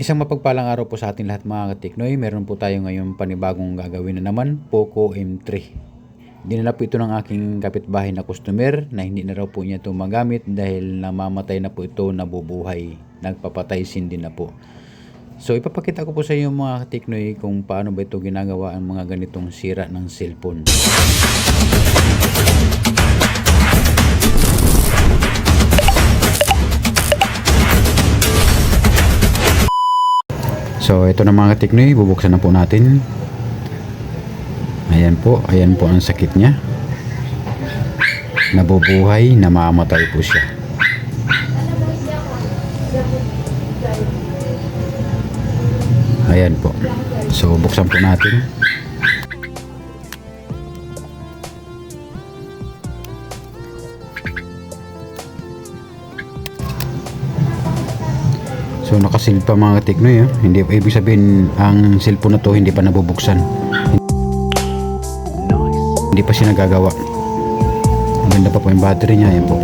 Isang mapagpalang araw po sa ating lahat mga katiknoy. Meron po tayo ngayon panibagong gagawin na naman, Poco M3. Dinala po ito ng aking kapitbahay na customer na hindi na raw po niya ito magamit dahil namamatay na po ito, nabubuhay, nagpapatay sindi na po. So ipapakita ko po sa inyo mga katiknoy kung paano ba ito ginagawa ang mga ganitong sira ng cellphone. So ito na mga katiknoy, bubuksan na po natin. Ayan po, ayan po ang sakit niya. Nabubuhay, namamatay po siya. Ayan po. So buksan po natin. Nakasil pa mga katiknoy. ah. Hindi ibig sabihin ang cellphone na to hindi pa nabubuksan. Hindi pa siya nagagawa. Maganda pa po yung battery niya. Ayan po.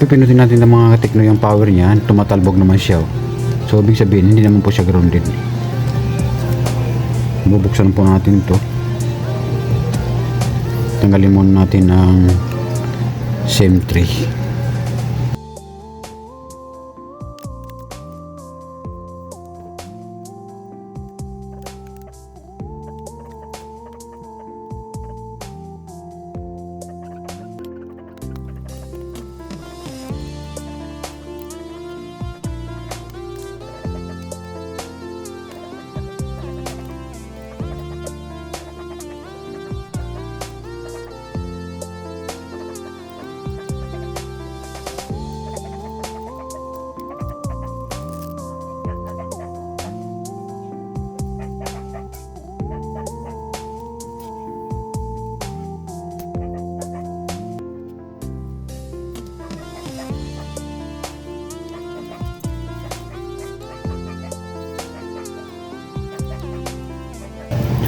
Pipinutin natin ng mga katikno yung power niya, tumatalbog naman siya. oh. So, ibig sabihin, hindi naman po siya grounded. Bubuksan po natin to. Tanggalin muna natin ang SIM 3.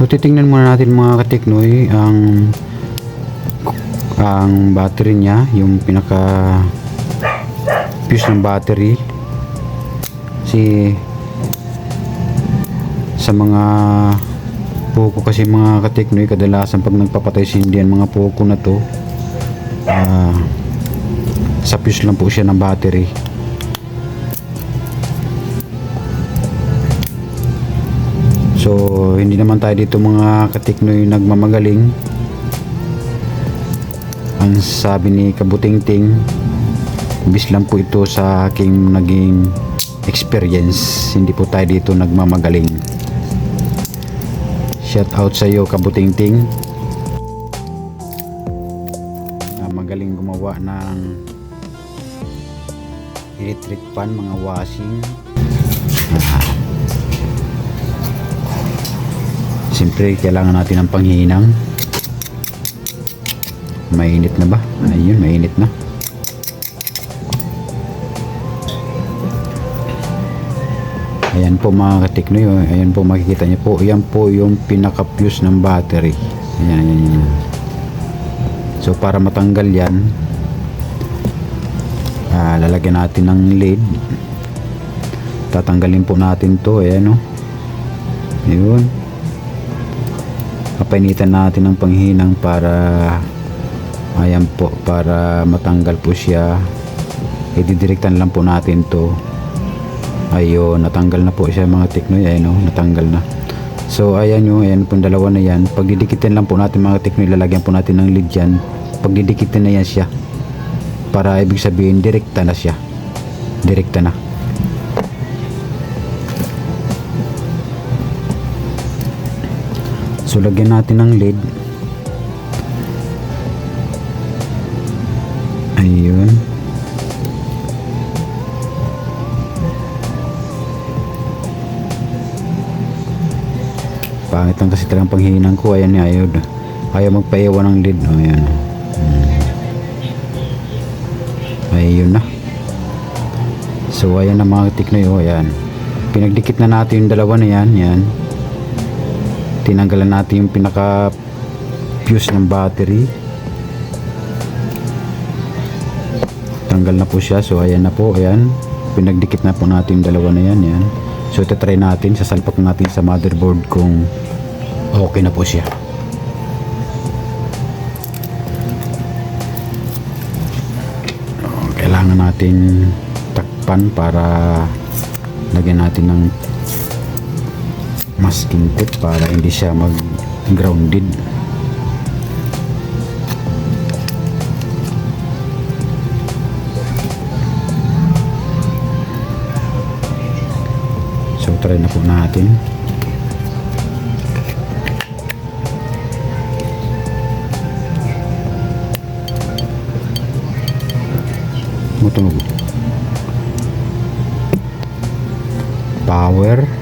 So titingnan muna natin mga katiknoy ang ang battery niya, yung pinaka fuse ng battery. Si sa mga Poco kasi mga katiknoy kadalasan pag nagpapatay si Indian mga Poco na to ah, sa fuse lang po siya ng battery. So, hindi naman tayo dito mga katiknoy nagmamagaling. Ang sabi ni Kabutingting, bis lang po ito sa aking naging experience. Hindi po tayo dito nagmamagaling. Shout out sa iyo Kabutingting. Na magaling gumawa ng electric fan, mga washing. Siyempre, kailangan natin ng panghinang. Mainit na ba? Ayun, mainit na. Ayan po mga katiknoy. oh. Ayan po makikita niyo po. Ayan po yung pinaka-fuse ng battery. Ayan, ayan, ayan. So, para matanggal yan, ah, lalagyan natin ng lid. Tatanggalin po natin to. Ayan o. Ayun papainitan natin ng panghinang para ayan po para matanggal po siya. Ididirektan lang po natin to. Ayun natanggal na po siya mga tiknoy ayun o natanggal na. So ayan nyo ayan po yung dalawa na yan. Pag didikitin lang po natin mga tiknoy lalagyan po natin ng lid yan. Pag didikitin na yan siya. Para ibig sabihin direkta na siya. Direkta na So lagyan natin ng lid. Ayun. Pangit lang kasi talagang panghihinan ko. Ayan niya. Ayaw, ayaw magpaiwan ng lid. O, ayan. Hmm. Ayun na. So ayan na mga tiknoy. O, ayan. Pinagdikit na natin yung dalawa na yan. Yan. Tinanggalan natin yung pinaka fuse ng battery. Tanggal na po siya. So, ayan na po. Ayan. Pinagdikit na po natin yung dalawa na yan. Yan. So, ito try natin. Sasalpak natin sa motherboard kung okay na po siya. Kailangan natin takpan para lagyan natin ng masking tape para hindi siya mag grounded. So try na po natin. Power.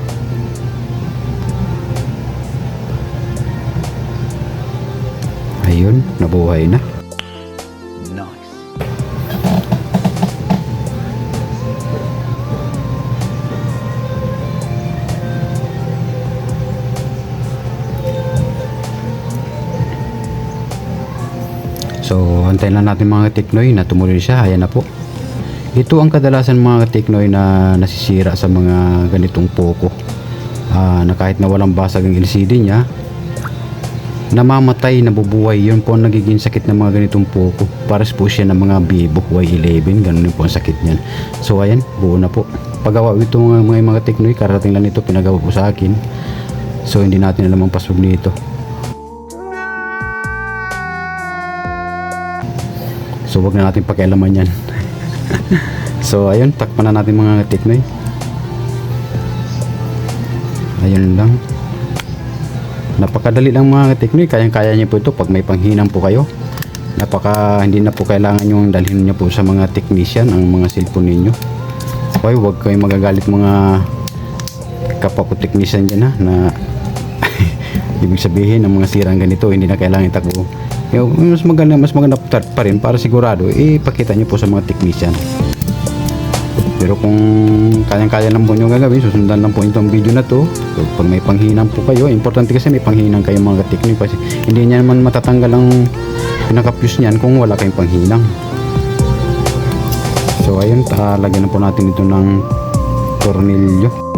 Ayun, nabuhay na. Nice. So, antayin lang natin mga tiknoy na tumuloy siya. Ayan na po. Ito ang kadalasan mga tiknoy na nasisira sa mga ganitong Poco. Ah, na kahit na walang basag ang LCD niya, namamatay, nabubuhay. Yun po ang nagiging sakit ng mga ganitong Poco. Pares po siya ng mga Vivo Y11. Ganun po ang sakit niyan. So, ayan, buo na po. Paggawa ito mga, mga, mga tiknoy, karating lang ito, pinagawa po sa akin. So, hindi natin alam ang password nito. So wag na natin pakialaman yan. so ayun, takpan na natin mga tiknoy. Ayun lang. Napakadali lang mga tiknoy, kayang-kaya niyo po ito pag may panghinang po kayo. Napaka hindi na po kailangan yung dalhin niyo po sa mga technician ang mga cellphone ninyo. Okay, wag kayong magagalit mga kapwa ko technician dyan ha, na ibig sabihin ng mga sirang ganito hindi na kailangan itakbo yung mas maganda mas maganda pa rin para sigurado ipakita niyo po sa mga technician pero kung kayang-kaya lang po nyo gagawin susundan lang po itong video na to. So, pag may panghinang po kayo importante kasi may panghinang kayo mga technique kasi hindi niya naman matatanggal ang pinaka-fuse niyan kung wala kayong panghinang so ayun lagyan na po natin ito ng tornilyo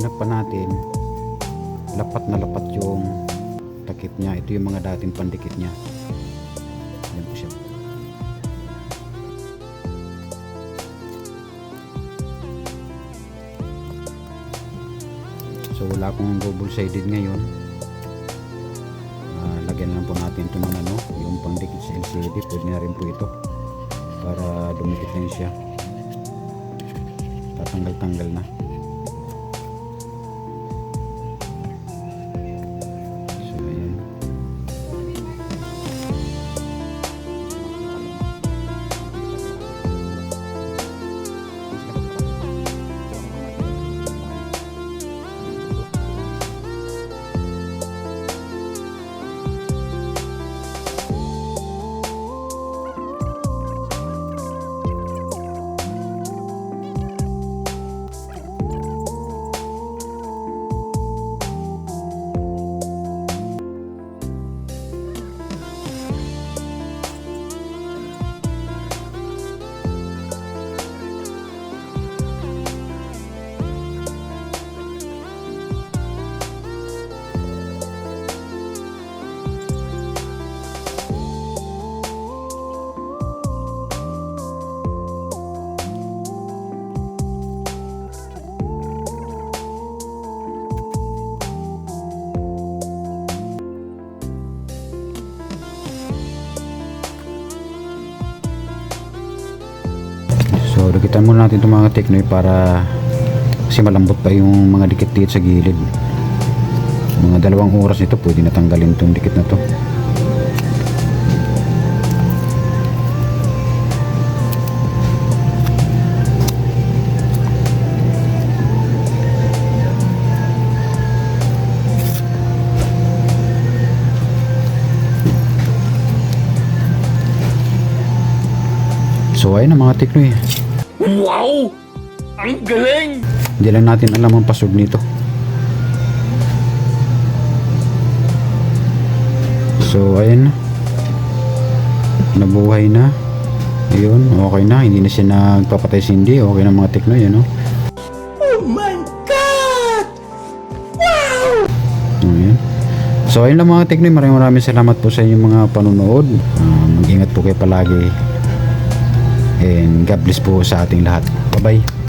tinakpan natin lapat na lapat yung takip niya. Ito yung mga dating pandikit niya. Yan po siya. So wala akong double sided ngayon. Ah, lagyan lang po natin ito ng ano yung pangdikit sa LCD pwede na rin po ito para dumikit na siya. Tatanggal-tanggal na. Pagitan muna natin itong mga teknoy para kasi malambot pa yung mga dikit dito sa gilid. Mga dalawang oras nito pwede natanggalin itong dikit na to. So ayun ang mga teknoy. Wow! Ang galing! Hindi lang natin alam ang password nito. So, ayan na. Nabuhay na. Ayun, okay na. Hindi na siya nagpapatay sindi. Okay na mga tekno yan, no? Oh my God! Ayan. So, ayun lang mga tekno. Maraming maraming salamat po sa inyong mga panunood. Ah, mag-ingat po kayo palagi. And God bless po sa ating lahat. Bye-bye.